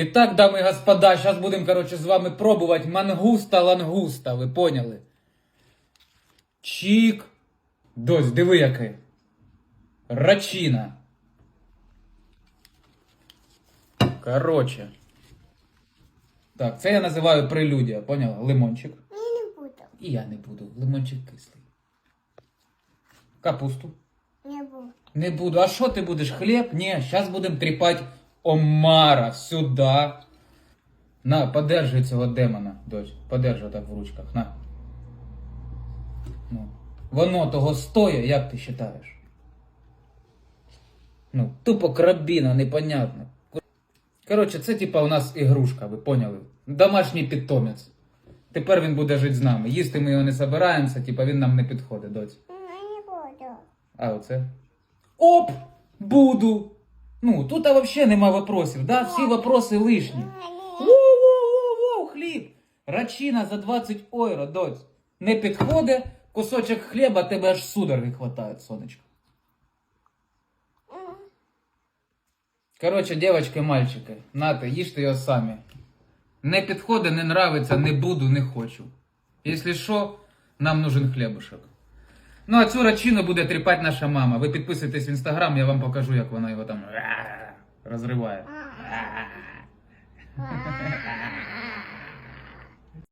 Итак, дамы и господа, сейчас будем, короче, з вами пробувати мангуста-лангуста, ви поняли? Чік. Дось, диви який. Рачина. Короче. Так, це я називаю прелюдія, поняла? Лимончик. Я не буду. І я не буду. Лимончик кислий. Капусту. Не буду. Не буду. А що ти будеш? Хліб? Ні, зараз будемо тріпати омара сюди. На, подержи цього демона, дочь. Подержи так в ручках. На. Ну. Воно того стоє, як ти вважаєш? Ну, тупо крабіна, непонятно. Коротше, це типа у нас ігрушка, ви поняли? Домашній питомець. Тепер він буде жити з нами. Їсти ми його не збираємося, типа він нам не підходить, доць. Я не буду. А оце? Оп! Буду! Ну, тут а вообще нема вопросів, да? Всі вопроси лишні. Воу-воу-воу-воу, хліб! Рачина за 20 ойро, доць. Не підходить, кусочок хліба тебе аж судороги хватає, сонечко. Короче, девочки, мальчики, нате, їжте його самі. Не підходить, не нравиться, не буду, не хочу. Якщо що, нам нужен хлібушок. Ну, а цю рачину буде тріпати наша мама. Ви підписуйтесь в інстаграм, я вам покажу, як вона його там розриває.